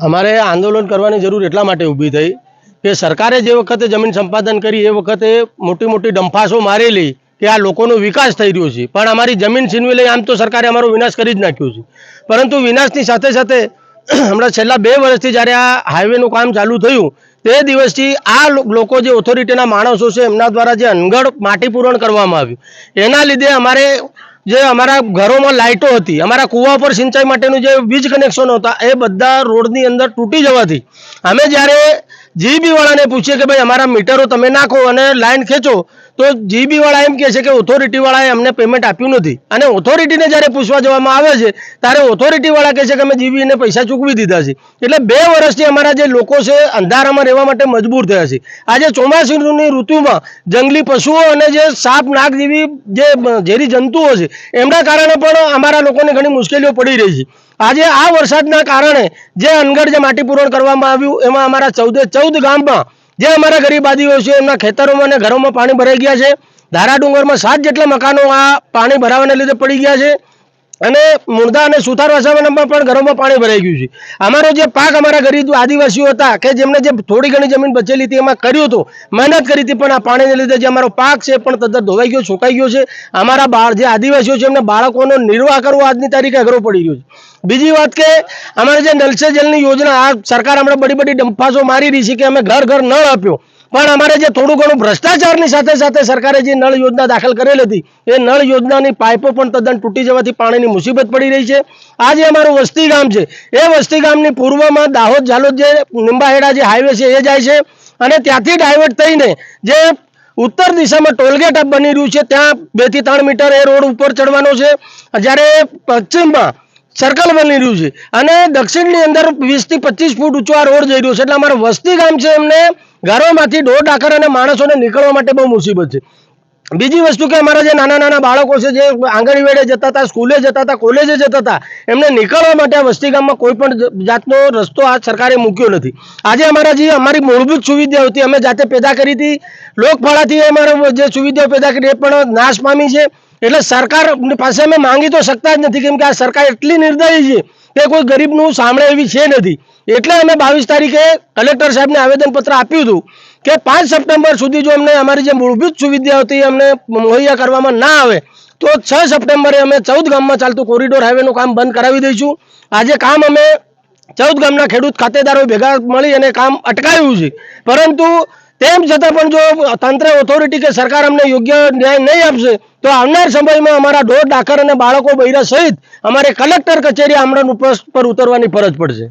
અમારે આંદોલન કરવાની જરૂર એટલા માટે ઊભી થઈ કે સરકારે જે વખતે જમીન સંપાદન કરી, એ વખતે મોટી મોટી ડંફાસો મારેલી કે આ લોકોનો વિકાસ થઈ રહ્યો છે. પણ અમારી જમીન છીનવી લઈ આમ તો સરકારે અમારો વિનાશ કરી જ નાખ્યો છે. પરંતુ વિનાશની સાથે સાથે હમણાં છેલ્લા બે વર્ષથી જ્યારે આ હાઈવેનું કામ ચાલુ થયું, તે દિવસથી આ લોકો જે ઓથોરિટીના માણસો છે, એમના દ્વારા જે અનગઢ માટી પૂરણ કરવામાં આવ્યું, એના લીધે અમારે જે અમારા ઘરોમાં લાઇટો હતી, અમારા કૂવા પર સિંચાઈ માટેનું જે વીજ કનેક્શનો હતા, એ બધા રોડની અંદર તૂટી જવાથી અમે જ્યારે જીબીવાળાને પૂછીએ કે ભાઈ, અમારા મીટરો તમે નાખો અને લાઇન ખેંચો તો જીબી વાળા એમ કહે છે કે ઓથોરિટી વાળાએ અમને પેમેન્ટ આપ્યું નથી. અને ઓથોરિટીને જ્યારે પૂછવા જવામાં આવે છે, ત્યારે ઓથોરિટી વાળા કહે છે કે અમે જીબીને પૈસા ચૂકવી દીધા છે. એટલે બે વર્ષથી અમારા જે લોકો છે, અંધારામાં રહેવા માટે મજબૂર થયા છે. આજે ચોમાસુની ઋતુમાં જંગલી પશુઓ અને જે સાપ, નાગ જેવી જે ઝેરી જંતુઓ છે, એમના કારણે પણ અમારા લોકોને ઘણી મુશ્કેલીઓ પડી રહી છે. આજે આ વરસાદના કારણે જે અનગઢ જે માટી પૂરણ કરવામાં આવ્યું, એમાં અમારા ચૌદે ચૌદ ગામમાં જે અમારા ગરીબ આદિવાસીઓ એમના ખેતરોમાં અને ઘરોમાં પાણી ભરાઈ ગયા છે. ધારા ડુંગરમાં સાત જેટલા મકાનો આ પાણી ભરાવાને લીધે પડી ગયા છે. અને મુર્દા અને સુથાર વાસાવાનામાં પણ ઘરોમાં પાણી ભરાઈ ગયું છે. અમારો જે પાક અમારા ગરીબ આદિવાસીઓ હતા, કે જેમને જે થોડી ઘણી જમીન બચેલી હતી, એમાં કર્યું હતું, મહેનત કરી હતી, પણ આ પાણીને લીધે જે અમારો પાક છે પણ તદ્દન ધોવાઈ ગયો, સુકાઈ ગયો છે. અમારા બાળ, જે આદિવાસીઓ છે એમને બાળકોનો નિર્વાહ કરવો આજની તારીખે અઘરો પડી ગયો છે. બીજી વાત કે અમારે જે નલસે જલની યોજના, આ સરકાર હમણાં બડી બડી ડંફાસો મારી રહી છે કે અમે ઘર ઘર નળ આપ્યો. પણ અમારે જે થોડું ઘણું ભ્રષ્ટાચારની સાથે સાથે સરકારે જે નળ યોજના દાખલ કરેલી હતી, એ નળ યોજનાની પાઇપો પણ તદ્દન તૂટી જવાથી પાણીની મુસીબત પડી રહી છે. આ જે અમારું વસ્તી ગામ છે, એ વસ્તી ગામની પૂર્વમાં દાહોદ ઝાલોદ જે નિંબાહેડા જે હાઈવે છે, એ જાય છે. અને ત્યાંથી ડાયવર્ટ થઈને જે ઉત્તર દિશામાં ટોલગેટ બની રહ્યું છે, ત્યાં બેથી ત્રણ મીટર એ રોડ ઉપર ચડવાનો છે. જ્યારે પશ્ચિમમાં સર્કલ બની રહ્યું છે. અને દક્ષિણની અંદર વીસથી પચીસ ફૂટ ઊંચો આ રોડ જઈ રહ્યો છે. એટલે અમારું વસ્તી ગામ છે એમને ઘરોમાંથી ઢોર ડાકર અને માણસોને નીકળવા માટે બહુ મુસીબત છે. બીજી વસ્તુ કે અમારા જે નાના નાના બાળકો છે, જે આંગણવાડીએ જતા હતા, સ્કૂલે જતા હતા, કોલેજે જતા હતા, એમને નીકળવા માટે વસ્તી ગામમાં કોઈ પણ જાતનો રસ્તો આ સરકારે મૂક્યો નથી. આજે અમારા જે, અમારી મૂળભૂત સુવિધાઓ હતી, અમે જાતે પેદા કરી હતી. લોકફાળાથી અમારે જે સુવિધાઓ પેદા કરી, એ પણ નાશ પામી છે. એટલે સરકાર પાસે અમે માંગી તો શકતા જ નથી, કેમ કે આ સરકાર એટલી નિર્દયી છે કે કોઈ ગરીબનું સાંભળે એવી છે નથી. એટલે અમે બાવીસ તારીખે કલેક્ટર સાહેબને આવેદનપત્ર આપ્યું હતું કે પાંચ સપ્ટેમ્બર સુધી જો અમને અમારી જે મૂળભૂત સુવિધા હતી અમને મુહૈયા કરવામાં ના આવે, તો છ સપ્ટેમ્બરે અમે ચૌદ ગામમાં ચાલતું કોરિડોર હાઈવેનું કામ બંધ કરાવી દઈશું. આજે કામ અમે ચૌદ ગામના ખેડૂત ખાતેદારો ભેગા મળી અને કામ અટકાવ્યું છે. પરંતુ તેમ છતાં પણ જો તંત્ર ઓથોરિટી કે સરકાર અમને યોગ્ય ન્યાય નહીં આપશે, તો આવનાર સમયમાં અમારા ઢોર, ડાકર અને બાળકો બૈરા સહિત અમારે કલેક્ટર કચેરી આમરણ પર ઉતરવાની ફરજ પડશે.